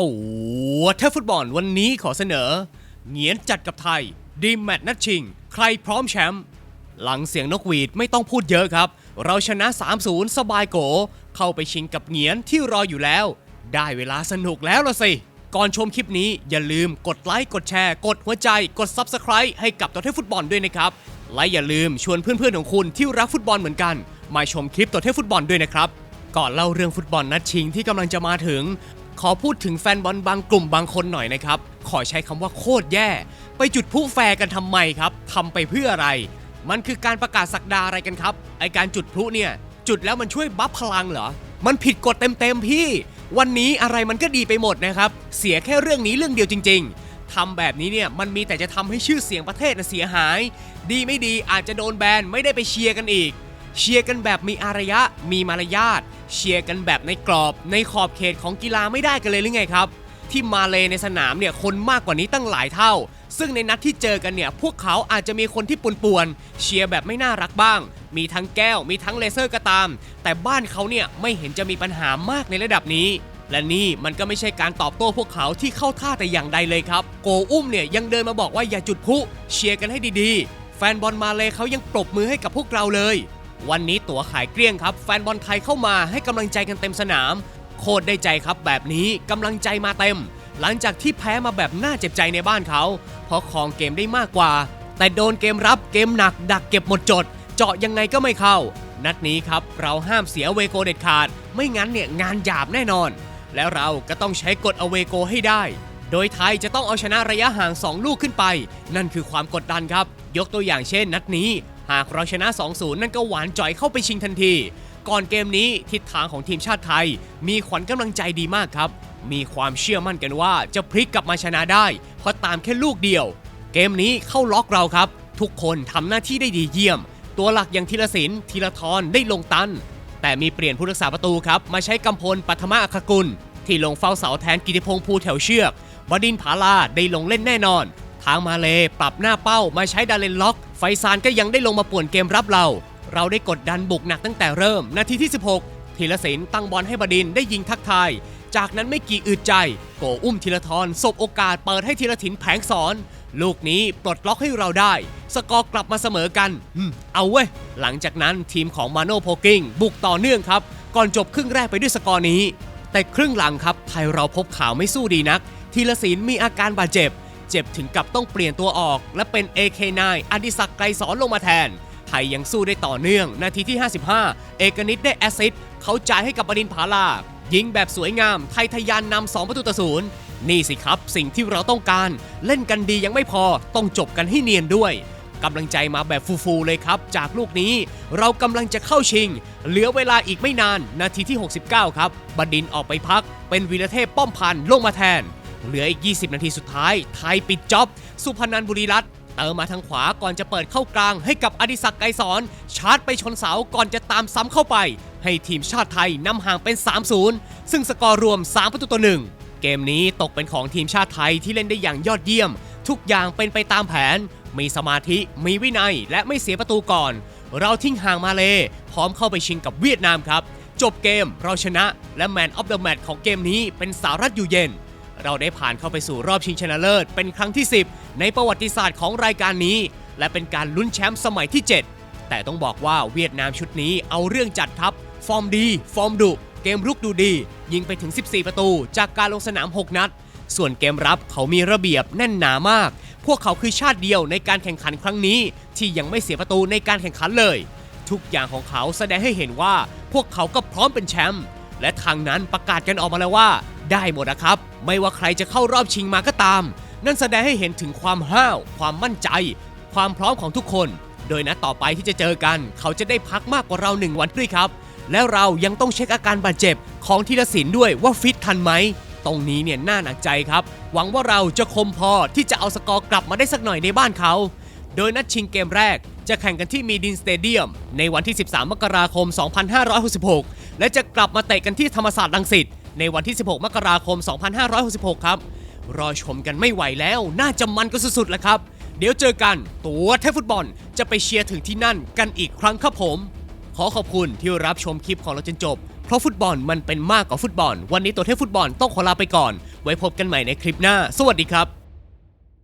ตัวเทพฟุตบอลวันนี้ขอเสนอเหงียนจัดกับไทย ดีแมตช์นัดชิง ใครพร้อมแชมป์หลังเสียงนกหวีดไม่ต้องพูดเยอะครับ เราชนะ 3-0 สบายโก เข้าไปชิงกับเหงียนที่รออยู่แล้ว ได้เวลาสนุกแล้วละสิ ก่อนชมคลิปนี้อย่าลืมกดไลค์กดแชร์ กดหัวใจ กด Subscribe ให้กับตัวเทพฟุตบอลด้วยนะครับ และอย่าลืมชวนเพื่อนๆของคุณที่รักฟุตบอลเหมือนกัน มาชมคลิปตัวเทพฟุตบอลด้วยนะครับก่อนเล่าเรื่องฟุตบอลนัดชิงที่กำลังจะมาถึง ขอพูดถึงแฟนบอลบางกลุ่มบางคนหน่อยนะครับ ขอใช้คำว่าโคตรแย่ ไปจุดพลุแฟร์กันทำไมครับทำไปเพื่ออะไร มันคือการประกาศสักดาอะไรกันครับ ไอการจุดพลุเนี่ย จุดแล้วมันช่วยบัฟพลังเหรอ มันผิดกฎเต็มๆพี่ วันนี้อะไรมันก็ดีไปหมดนะครับ เสียแค่เรื่องนี้เรื่องเดียวจริง ๆทำแบบนี้เนี่ยมันมีแต่จะทำให้ชื่อเสียงประเทศนะเสียหาย ดีไม่ดีอาจจะโดนแบนไม่ได้ไปเชียร์กันอีก เชียร์กันแบบมีอารยะ มีมารยาท เชียร์กันแบบในกรอบในขอบเขตของกีฬาไม่ได้กันเลยหรือไงครับ ที่มาเลในสนามเนี่ยคนมากกว่านี้ตั้งหลายเท่า ซึ่งในนัดที่เจอกันเนี่ยพวกเขาอาจจะมีคนที่ป่วนๆเชียร์แบบไม่น่ารักบ้าง มีทั้งแก้วมีทั้งเลเซอร์ก็ตาม แต่บ้านเขาเนี่ยไม่เห็นจะมีปัญหามากในระดับนี้และนี่มันก็ไม่ใช่การตอบโต้พวกเขาที่เข้าท่าแต่อย่างใดเลยครับ โกอุ้มเนี่ยยังเดินมาบอกว่าอย่าจุดพุเชียร์กันให้ดีๆ แฟนบอลมาเลเขายังปรบมือให้กับพวกเราเลย วันนี้ตั๋วขายเกลี้ยงครับ แฟนบอลไทยเข้ามาให้กำลังใจกันเต็มสนาม โคตรได้ใจครับแบบนี้กำลังใจมาเต็ม หลังจากที่แพ้มาแบบน่าเจ็บใจในบ้านเขา เพราะครองเกมได้มากกว่า แต่โดนเกมรับเกมหนัก ดักเก็บหมดจด เจาะยังไงก็ไม่เข้า นัดนี้ครับเราห้ามเสียเวโกเด็ดขาด ไม่งั้นเนี่ยงานหยาบแน่นอน แล้วเราก็ต้องใช้กฎอเวโกให้ได้โดยไทยจะต้องเอาชนะระยะห่าง 2 ลูกขึ้นไป นั่นคือความกดดันครับ ยกตัวอย่างเช่นนัดนี้ หากเราชนะ 2-0 นั่นก็หวานจ่อยเข้าไปชิงทันที ก่อนเกมนี้ทิศทางของทีมชาติไทย มีขวัญกำลังใจดีมากครับ มีความเชื่อมั่นกันว่าจะพลิกกลับมาชนะได้ เพราะตามแค่ลูกเดียว เกมนี้เข้าล็อกเราครับ ทุกคนทำหน้าที่ได้ดีเยี่ยม ตัวหลักอย่างธีรศิลป์ธีรทรได้ลงตัน แต่มีเปลี่ยนผู้รักษาประตูครับมาใช้กำพลปัทมาอัคกุล ที่ลงเฝ้าเสาแทนกิติพงษ์ภูแถวเชือกบดินผาลาได้ลงเล่นแน่นอน ทางมาเลปรับหน้าเป้ามาใช้ดาเลนล็อกไฟซานก็ยังได้ลงมาป่วนเกมรับเรา เราได้กดดันบุกหนักตั้งแต่เริ่ม นาทีที่ 16ธีรศิลป์ตั้งบอลให้บดินได้ยิงทักทาย จากนั้นไม่กี่อึดใจ โกอุ้มธีรทรสบโอกาสเปิดให้ธีรถินแผงสอน ลูกนี้ปลดล็อกให้เราได้ สกอร์กลับมาเสมอกันอืมเอาเว้ย หลังจากนั้นทีมของมาโนโพกิ้งบุกต่อเนื่องครับ ก่อนจบครึ่งแรกไปด้วยสกอร์นี้ แต่ครึ่งหลังครับไทยเราพบข่าวไม่สู้ดีนักธีรศิลป์มีอาการบาดเจ็บ เจ็บถึงกับต้องเปลี่ยนตัวออก และเป็น AK9 อดิศักดิ์ไกรสอนลงมาแทน ไทยยังสู้ได้ต่อเนื่อง นาทีที่ 55 เอกนิตได้แอซิสต์เขาจ่ายให้กับบดินผาลา ยิงแบบสวยงาม ไทยทะยานนำ2ประตูต่อศูนย์นี่สิครับ สิ่งที่เราต้องการ เล่นกันดียังไม่พอต้องจบกันให้เนียนด้วยกำลังใจมาแบบฟูๆเลยครับ จากลูกนี้เรากำลังจะเข้าชิง เหลือเวลาอีกไม่นาน นาทีที่ 69 ครับ บดินออกไปพัก เป็นวีรเทพป้อมพันลงมาแทน เหลืออีก 20 นาทีสุดท้าย ไทยปิดจ็อบ สุพนันบุรีรัตน์เติมมาทางขวาก่อนจะเปิดเข้ากลางให้กับอดิศักดิ์ไกรสอน ชาร์จไปชนเสาก่อนจะตามซ้ำเข้าไป ให้ทีมชาติไทยนำห่างเป็น 3-0 ซึ่งสกอร์รวม 3 ประตูต่อหนึ่งเกมนี้ตกเป็นของทีมชาติไทยที่เล่นได้อย่างยอดเยี่ยม ทุกอย่างเป็นไปตามแผน มีสมาธิมีวินัยและไม่เสียประตูก่อน เราทิ้งห่างมาเลยพร้อมเข้าไปชิงกับเวียดนามครับ จบเกมเราชนะและแมนออฟเดอะแมตช์ของเกมนี้เป็นสารัตอยู่เย็น เราได้ผ่านเข้าไปสู่รอบชิงชนะเลิศเป็นครั้งที่ 10 ในประวัติศาสตร์ของรายการนี้ และเป็นการลุ้นแชมป์สมัยที่ 7 แต่ต้องบอกว่าเวียดนามชุดนี้เอาเรื่องจัดครับฟอร์มดี ฟอร์มดุ เกมรุกดูดี ยิงไปถึง 14 ประตู จากการลงสนาม 6 นัด ส่วนเกมรับเขามีระเบียบแน่นหนามาก พวกเขาคือชาติเดียวในการแข่งขันครั้งนี้ ที่ยังไม่เสียประตูในการแข่งขันเลย ทุกอย่างของเขาแสดงให้เห็นว่า พวกเขาก็พร้อมเป็นแชมป์และทางนั้นประกาศกันออกมาแล้วว่า ได้หมดนะครับ ไม่ว่าใครจะเข้ารอบชิงมาก็ตาม นั่นแสดงให้เห็นถึงความห้าว ความมั่นใจ ความพร้อมของทุกคน โดยนัดต่อไปที่จะเจอกัน เขาจะได้พักมากกว่าเราหนึ่งวันด้วยครับ แล้วเรายังต้องเช็คอาการบาดเจ็บของธีรศิลป์ด้วยว่าฟิตทันไหมตรงนี้เนี่ยน่าหนักใจครับ หวังว่าเราจะคมพอที่จะเอาสกอร์กลับมาได้สักหน่อยในบ้านเขา โดยนัดชิงเกมแรกจะแข่งกันที่มีดินสเตเดียม ในวันที่ 13 มกราคม 2566 และจะกลับมาเตะกันที่ธรรมศาสตร์ลังสิต ในวันที่ 16 มกราคม 2566 ครับ รอชมกันไม่ไหวแล้วน่าจะมันก็สุดๆแหละครับ เดี๋ยวเจอกันตัวเทฟุตบอลจะไปเชียร์ถึงที่นั่นกันอีกครั้งครับผม ขอขอบคุณที่รับชมคลิปของเราจนจบ เพราะฟุตบอลมันเป็นมากกว่าฟุตบอล วันนี้ตัวเทฟุตบอลต้องขอลาไปก่อน ไว้พบกันใหม่ในคลิปหน้า สวัสดีครับ